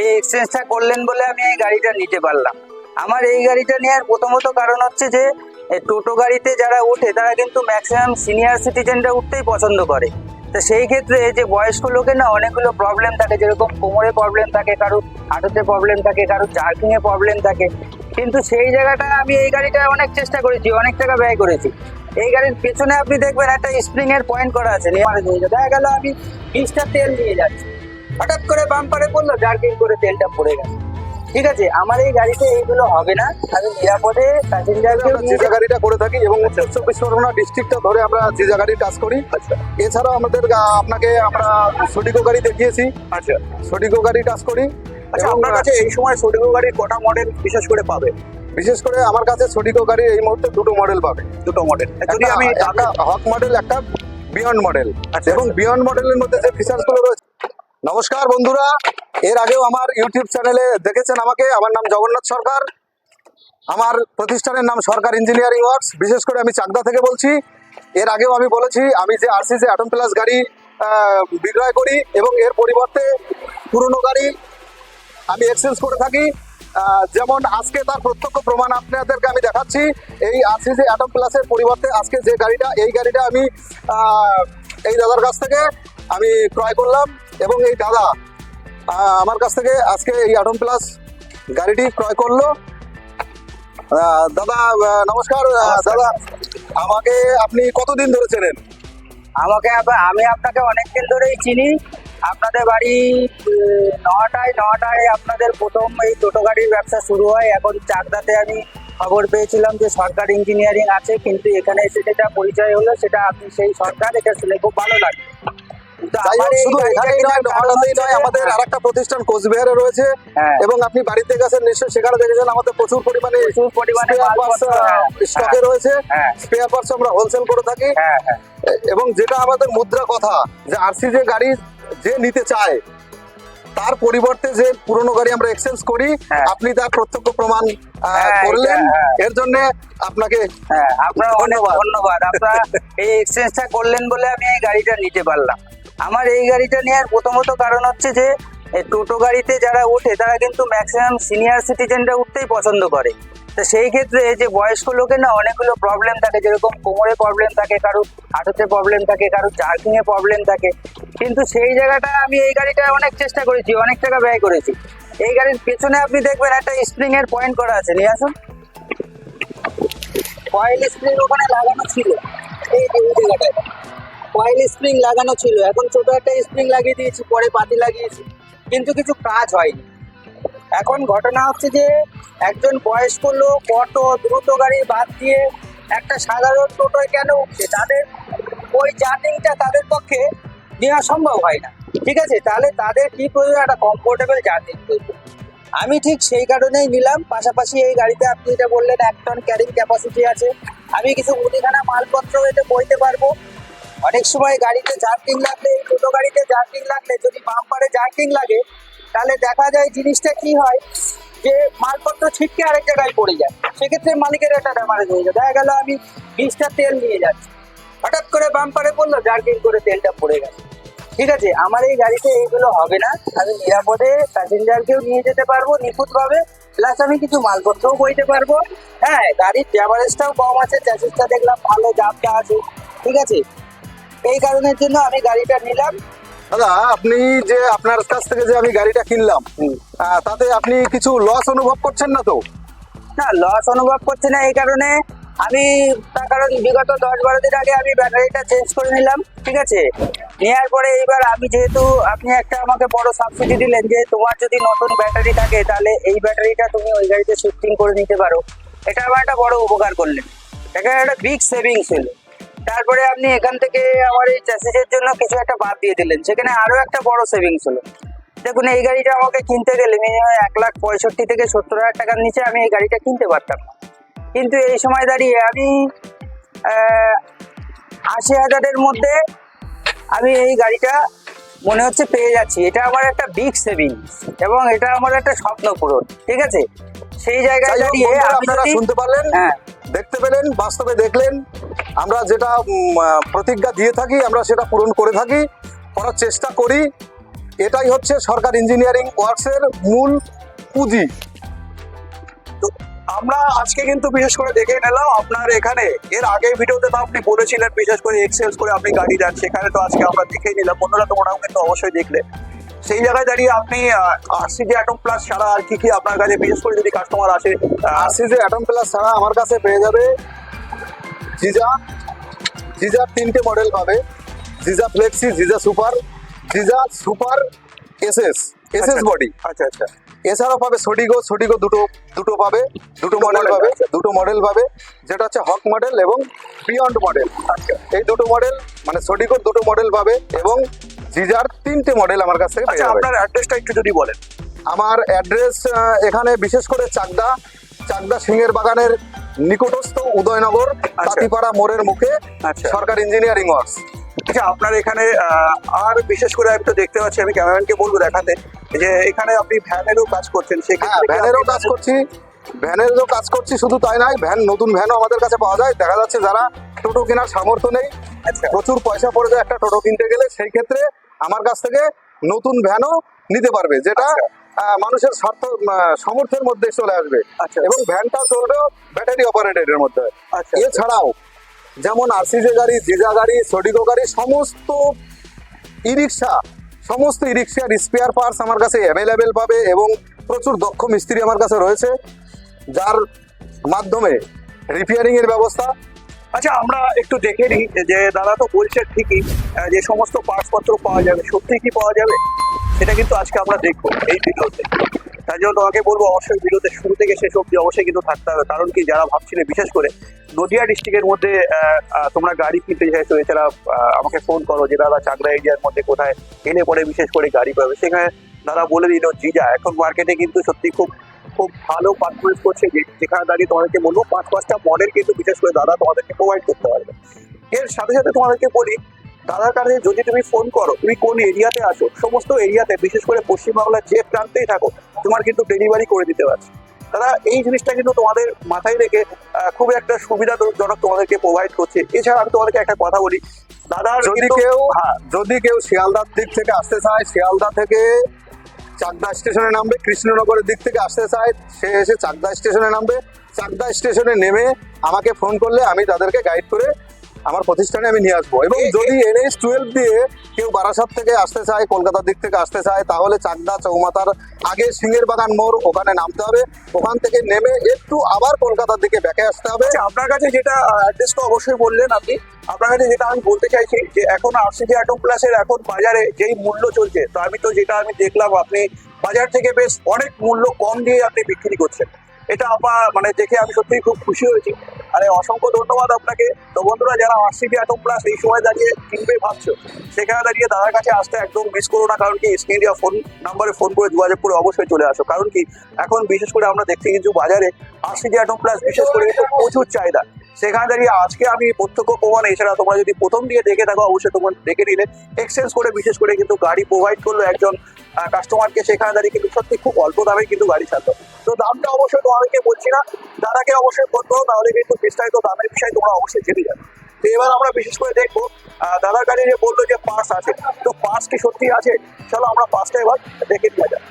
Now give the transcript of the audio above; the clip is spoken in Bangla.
এই এক্সচেঞ্জটা করলেন বলে আমি এই গাড়িটা নিতে পারলাম। আমার এই গাড়িটা নেওয়ার প্রথমত কারণ হচ্ছে যে টোটো গাড়িতে যারা ওঠে, তারা কিন্তু ম্যাক্সিমাম সিনিয়র সিটিজেনরা উঠতেই পছন্দ করে। তো সেই ক্ষেত্রে যে বয়স্ক লোকের না, অনেকগুলো প্রবলেম থাকে, যেরকম কোমরে প্রবলেম থাকে, কারও হাঁটুতে প্রবলেম থাকে, কারও জার্কিং এ প্রবলেম থাকে। কিন্তু সেই জায়গাটা আমি এই গাড়িটা অনেক চেষ্টা করেছি, অনেক টাকা ব্যয় করেছি। এই গাড়ির পেছনে আপনি দেখবেন একটা স্প্রিং এর পয়েন্ট করা আছে দেখা গেল আমি বিশটা তেল নিয়ে যাচ্ছি। হঠাৎ করে বাম্পারে পড়ল জার্কিং করে তেলটা পড়ে গেছে ঠিক আছে আমার এই গাড়িতে এইগুলো হবে না। আমি নিরাপদে প্যাসেঞ্জারকে যে গাড়িটা করে থাকি এবং উত্তর চব্বিশ পরগনা ডিস্ট্রিক্টটা ধরে আমরা যে গাড়ির কাজ করি। এছাড়াও আমাদের আপনাকে আমরা সডিকো গাড়ি দেখিয়েছি। আচ্ছা। সডিকো গাড়ি কাজ করি। আচ্ছা আপনার কাছে এই সময় সডিগো গাড়ির কটা মডেল বিশেষ করে পাবে? বিশেষ করে আমার কাছে সডিকো গাড়ি এই মুহূর্তে দুটো মডেল পাবে। দুটো মডেল যদি আমি একটা হক মডেল একটা বিয়ন্ড মডেল আচ্ছা, এবং বিয়ন্ড মডেলের মধ্যে যে ফিচার্সগুলো রয়েছে নমস্কার বন্ধুরা, এর আগেও আমার ইউটিউব চ্যানেলে দেখেছেন আমাকে, আমার নাম জগন্নাথ সরকার। আমার প্রতিষ্ঠানের নাম সরকার ইঞ্জিনিয়ারিং ওয়ার্কস, বিশেষ করে আমি চাকদা থেকে বলছি। এর আগেও আমি বলেছি, আমি যে আরসিসি অ্যাটম প্লাস গাড়ি বিক্রয় করি এবং এর পরিবর্তে পুরনো গাড়ি আমি এক্সচেঞ্জ করে থাকি। যেমন আজকে তার প্রত্যক্ষ প্রমাণ আপনাদেরকে আমি দেখাচ্ছি। এই আরসিসি অ্যাটম প্লাসের পরিবর্তে আজকে যে গাড়িটা, এই গাড়িটা আমি এই দাদার কাছ থেকে আমি ক্রয় করলাম। এবং এই দাদা আমার কাছ থেকে আজকে এই অ্যাটম প্লাস গাড়িটি ক্রয় করল। দাদা নমস্কার। দাদা আমাকে আপনি কতদিন ধরে চেনেন? আমাকে আমি আপনাকে অনেকদিন ধরেই চিনি। আপনাদের বাড়ি নটায় নটায় আপনাদের প্রথম এই টোটো গাড়ির ব্যবসা শুরু হয়। এখন চাকদাতে আমি খবর পেয়েছিলাম যে সরকার ইঞ্জিনিয়ারিং আছে কিন্তু এখানে এসে যেটা পরিচয় হলো সেটা আপনি সেই সরকার এটা শুনে খুব ভালো লাগে কিন্তু যাই আমার হোক এই শুধু এখানেই নয় নহাটাতেই নয় যে- আমাদের আরেকটা প্রতিষ্ঠান কোচবিহারে রয়েছে। এবং আপনি বাড়িতে গেছেন নিশ্চয়ই সেখানে দেখেছেন আমাদের প্রচুর পরিমাণে প্রচুর পরিমাণে স্পেয়ার পার্টস মালপত্র, স্টকে রয়েছে। স্পেয়ার পার্টস আমরা হোলসেল করে থাকি। এবং যেটা আমাদের মুদ্রা কথা যে আরসি যে গাড়ি যে নিতে চায় তার পরিবর্তে যে পুরনো গাড়ি আমরা এক্সচেঞ্জ করি হ্যাঁ। আপনি তার প্রত্যক্ষ প্রমাণ হ্যাঁ, করলেন। হ্যাঁ। এর জন্য আপনাকে আপনার অনেক ধন্যবাদ। ধন্যবাদ। আপনারা এই এক্সচেঞ্জটা করলেন বলে আমি এই গাড়িটা নিতে পারলাম। আমার এই গাড়িটা নেওয়ার প্রথমত কারণ হচ্ছে যে টোটো গাড়িতে যারা ওঠে, তারা কিন্তু ম্যাক্সিমাম সিনিয়র সিটিজেনরা উঠতেই পছন্দ করে। তো সেই ক্ষেত্রে যে বয়স্ক লোকের না, অনেকগুলো প্রবলেম থাকে, যেরকম কোমরে প্রবলেম থাকে কারও হাঁটুতে প্রবলেম থাকে কারও জার্কিং এ প্রবলেম থাকে। কিন্তু সেই জায়গাটা আমি এই গাড়িটা অনেক চেষ্টা করেছি, অনেক টাকা ব্যয় করেছি। এই গাড়ির পেছনে আপনি দেখবেন একটা স্প্রিং এর পয়েন্ট করা আছে, নিয়ে আসুন। কয়েল স্প্রিং ওখানে লাগানো ছিল। এই জায়গাটায়। কয়েল স্প্রিং লাগানো ছিল, এখন ছোট একটা স্প্রিং লাগিয়ে দিয়েছি, পরে পাতি লাগিয়েছি, কিন্তু কিছু কাজ হয়নি। এখন ঘটনা হচ্ছে যে, একজন বয়স্ক লোক অটো, দ্রুত গাড়ি বাদ দিয়ে একটা সাধারণ টোটোয় কেন উঠছে? তাদের ওই জার্নিংটা তাদের পক্ষে নেওয়া সম্ভব হয় না। ঠিক আছে? তাহলে তাদের কি প্রয়োজন? একটা কমফোর্টেবল জার্নি। আমি ঠিক সেই কারণেই নিলাম। পাশাপাশি এই গাড়িতে আপনি এটা বললেন, এক টন ক্যারিং ক্যাপাসিটি আছে। আমি কিছু মুদিখানা মালপত্র এতে বইতে পারব। অনেক সময় গাড়িতে জার্কিং লাগলে ছোটো গাড়িতে জার্কিং লাগলে, যদি বাম্পারে জার্কিং লাগে, তাহলে দেখা যায় জিনিসটা কি হয় যে মালপত্র ছিটকে আরেক জায়গায় পড়ে যায়। সেক্ষেত্রে মালিকের একটা ড্যামারেজ হয়ে যায়। দেখা গেল আমি বিশটা তেল নিয়ে যাচ্ছি। হঠাৎ করে বাম্পারে পড়ল জার্কিং করে তেলটা পড়ে গেছে ঠিক আছে, আমার এই গাড়িতে এইগুলো হবে না। আমি নিরাপদে প্যাসেঞ্জারকেও নিয়ে যেতে পারব নিখুঁতভাবে। প্লাস আমি কিছু মালপত্রও বইতে পারব। হ্যাঁ গাড়ির ড্যামারেজটাও কম আছে। চ্যাসিসটা দেখলাম ভালো, জাপটা আছে। ঠিক আছে এই কারণের জন্য আমি গাড়িটা নিলাম। দাদা আপনি যে আপনার কাছ থেকে যে আমি গাড়িটা কিনলাম তাতে আপনি কিছু লস অনুভব করছেন না তো? না লস অনুভব করছে না এই কারণে আমি তার কারণ বিগত দশ বারো দিন আগে আমি ব্যাটারিটা চেঞ্জ করে নিলাম ঠিক আছে? নেওয়ার পরে এইবার আমি যেহেতু আপনি একটা আমাকে বড় সাবসিডি দিলেন যে তোমার যদি নতুন ব্যাটারি থাকে তাহলে এই ব্যাটারিটা তুমি ওই গাড়িতে শিফটিং করে নিতে পারো। এটা আমার একটা বড় উপকার করলেন। এটা একটা বিগ সেভিংস হলো। তারপরে আপনি এখান থেকে আমার এই চ্যাসিসের জন্য কিছু একটা বাদ দিয়ে দিলেন। সেখানে আরও একটা বড় সেভিংস হলো। দেখুন এই গাড়িটা আমাকে কিনতে গেলে মিনিমাম এক লাখ পঁয়ষট্টি থেকে সত্তর হাজার টাকার নিচে আমি এই গাড়িটা কিনতে পারতাম না। কিন্তু এই সময় দাঁড়িয়ে আমি আশি হাজারের মধ্যে আমি এই গাড়িটা মনে হচ্ছে পেয়ে যাচ্ছি। এটা আমার একটা বিগ সেভিংস এবং এটা আমার একটা স্বপ্ন পূরণ ঠিক আছে? সেই জায়গায় দাঁড়িয়ে আপনারা শুনতে পারলেন হ্যাঁ। দেখতে পেলেন বাস্তবে দেখলেন। আমরা যেটা প্রতিজ্ঞা দিয়ে থাকি, আমরা সেটা পূরণ করে থাকি, করার চেষ্টা করি। এটাই হচ্ছে সরকার ইঞ্জিনিয়ারিং ওয়ার্কসের মূল পুঁজি। তো আমরা আজকে কিন্তু বিশেষ করে দেখে নিলাম, আপনার এখানে, এর আগে ভিডিওতে তো আপনি বলেছিলেন, বিশেষ করে এক্সেলস করে আপনি গাড়ি দেন, সেখানে তো আজকে আমরা দেখেই নিলাম, বন্ধুরা তোমরাও কিন্তু অবশ্যই দেখলে। সেই জায়গায় দাঁড়িয়ে আপনি আরসিজি অ্যাটম প্লাস ছাড়া আর কি কি আপনার কাছে বিশেষ করে যদি কাস্টমার আসে আরসিজি অ্যাটম প্লাস ছাড়া আমার কাছে পেয়ে যাবে জিজা জিজার তিনটে মডেল পাবে। জিজা flexi জিজা super জিজা super SS SS. Body আচ্ছা আচ্ছা। এছাড়াও পাবে সোডিগো সোডিগো দুটো দুটো পাবে দুটো মডেল পাবে দুটো মডেল পাবে যেটা হচ্ছে হক মডেল এবং বিয়ন্ড মডেল আচ্ছা। এই দুটো মডেল মানে সোডিগোর দুটো মডেল পাবে এবং জিজার তিনটে মডেল আমার কাছ থেকে আচ্ছা আপনার অ্যাড্রেসটা একটু যদি বলেন। আমার অ্যাড্রেস এখানে বিশেষ করে চাকদা চাকদা সিংহের বাগানের নিকটস্থ উদয়নগর তাঁতিপাড়া মোড়ের মুখে আচ্ছা। সরকার ইঞ্জিনিয়ারিং ওয়ার্কস আচ্ছা আপনার এখানে আর বিশেষ করে আমি তো দেখতে পাচ্ছি আমি ক্যামেরাম্যানকে বলব দেখাতে যে এখানে আপনি ভ্যানেরও কাজ করছেন কি ভ্যানেরও কাজ করছি। ভ্যানেরও কাজ করছি শুধু তাই নয় ভ্যান নতুন ভ্যানও আমাদের কাছে পাওয়া যায়। দেখা যাচ্ছে যারা টোটো কেনার সামর্থ্য নেই আচ্ছা। প্রচুর পয়সা পড়ে যায় একটা টোটো কিনতে গেলে সেই ক্ষেত্রে আমার কাছ থেকে নতুন ভ্যানও নিতে পারবে যেটা আচ্ছা। মানুষের স্বার্থ সামর্থ্যের মধ্যে চলে আসবে। আচ্ছা। এবং ভ্যানটা চলবে ব্যাটারি অপারেটেডের মধ্যে। আচ্ছা। এছাড়াও যেমন আরসিজে গাড়ি জিজা গাড়ি সডিগো গাড়ি সমস্ত ই রিক্সা সমস্ত ই রিক্সার স্পেয়ার পার্টস আমার কাছে অ্যাভেলেবেল পাবে এবং প্রচুর দক্ষ মিস্ত্রি আমার কাছে রয়েছে যার মাধ্যমে রিপেয়ারিং এর ব্যবস্থা। আচ্ছা আমরা একটু দেখে নিই যে দাদা তো বলছে ঠিকই যে সমস্ত পার্টসপত্র পাওয়া যাবে সত্যি কি পাওয়া যাবে? সেটা কিন্তু আজকে আমরা দেখব এই ভিডিওতে। তাই জন্য তোমাকে বলব অবশ্যই ভিডিওতে শুরু থেকে শেষ অব্দি অবশ্যই কিন্তু থাকতে হবে। কারণ কি, যারা ভাবছিলে বিশেষ করে নদিয়া ডিস্ট্রিক্টের মধ্যে তোমরা গাড়ি কিনতে চাইছো, এছাড়া আমাকে ফোন করো যে দাদা চাকরা এরিয়ার মধ্যে কোথায় এলে পরে বিশেষ করে গাড়ি পাবে? সেখানে দাদা বলে দিল, জিজা, এখন মার্কেটে কিন্তু সত্যি খুব খুব ভালো পারফরমেন্স করছে। যেখানে দাঁড়িয়ে তোমাদেরকে বলব, পাঁচ পাঁচটা মডেল কিন্তু বিশেষ করে দাদা তোমাদেরকে প্রোভাইড করতে পারবে। এর সাথে সাথে তোমাদেরকে বলি দাদার কাছে যদি তুমি ফোন করো তুমি কোন এরিয়াতে আছো সমস্ত এরিয়াতে বিশেষ করে পশ্চিমবাংলার যে প্রান্তেই থাকো তোমার কিন্তু ডেলিভারি করে দিতে পারছে। তারা এই জিনিসটা কিন্তু তোমাদের মাথায় রেখে খুব একটা সুবিধাজনক তোমাদেরকে প্রোভাইড করছে। এছাড়া আমি তোমাদেরকে একটা কথা বলি দাদার যদি কেউ হ্যাঁ। যদি কেউ শিয়ালদার দিক থেকে আসতে চায় শিয়ালদা থেকে চাকদা স্টেশনে নামবে কৃষ্ণনগরের দিক থেকে আসতে চায় সে এসে চাকদা স্টেশনে নামবে। চাকদা স্টেশনে নেমে আমাকে ফোন করলে আমি তাদেরকে গাইড করে আমার প্রতিষ্ঠানে আমি নিয়ে আসব। এবং যদি এনএইচ টুয়েলভ দিয়ে কেউ বারাসাত থেকে আসতে চায় কলকাতার দিক থেকে আসতে চায় তাহলে চাকদা চৌমাথার আগে সিংহের বাগান মোড় ওখানে নামতে হবে। ওখান থেকে নেমে একটু আবার কলকাতার দিকে ব্যাকে আসতে হবে। আচ্ছা আপনার কাছে যেটা অ্যাড্রেস তো অবশ্যই বললেন আপনি। আপনার কাছে যেটা আমি বলতে চাইছি যে এখন আরসিজি অ্যাটম প্লাসের এখন বাজারে যেই মূল্য চলছে তো আমি তো যেটা আমি দেখলাম আপনি বাজার থেকে বেশ অনেক মূল্য কম দিয়ে আপনি বিক্রি করছেন। এটা আপা মানে দেখে আমি সত্যিই খুব খুশি হয়েছি। আরে অসংখ্য ধন্যবাদ আপনাকে। তো বন্ধুরা, যারা আরসিবি অ্যাটম প্লাস এই সময় দাঁড়িয়ে কিনবে ভাবছ, সেখানে দাঁড়িয়ে দাদার কাছে আসতে একদম মিস করো না, কারণ কি স্কিনিয়া ফোন নাম্বারে ফোন করে যোগাযোগ করে অবশ্যই চলে আসো। কারণ কি, এখন বিশেষ করে আমরা দেখতে কিন্তু বাজারে আরসিজি অ্যাটম প্লাস বিশেষ করে প্রচুর চাহিদা। সেখানে দাঁড়িয়ে আজকে আমি প্রত্যক্ষ প্রমাণ, এছাড়া তোমরা যদি প্রথম দিয়ে দেখে থাকো, অবশ্যই তোমরা দেখে নিলে। এক্সচেঞ্জ করে বিশেষ করে কিন্তু গাড়ি প্রোভাইড করল একজন কাস্টমারকে সেখানে দাঁড়িয়ে কিন্তু সত্যি খুব অল্প দামে কিন্তু গাড়ি ছাড়তো তো দামটা অবশ্যই তোমাদেরকে বলছি না। দাদাকে অবশ্যই ফোন করো, তাহলে কিন্তু বিস্তারিত দামের বিষয়ে তোমরা অবশ্যই জেনে যাবে। তো এবার আমরা বিশেষ করে দেখব দাদার গাড়ি যে বলল যে পার্স আছে। তো পার্স কি সত্যি আছে? চলো আমরা পার্সটা এবার দেখে নিয়ে যাই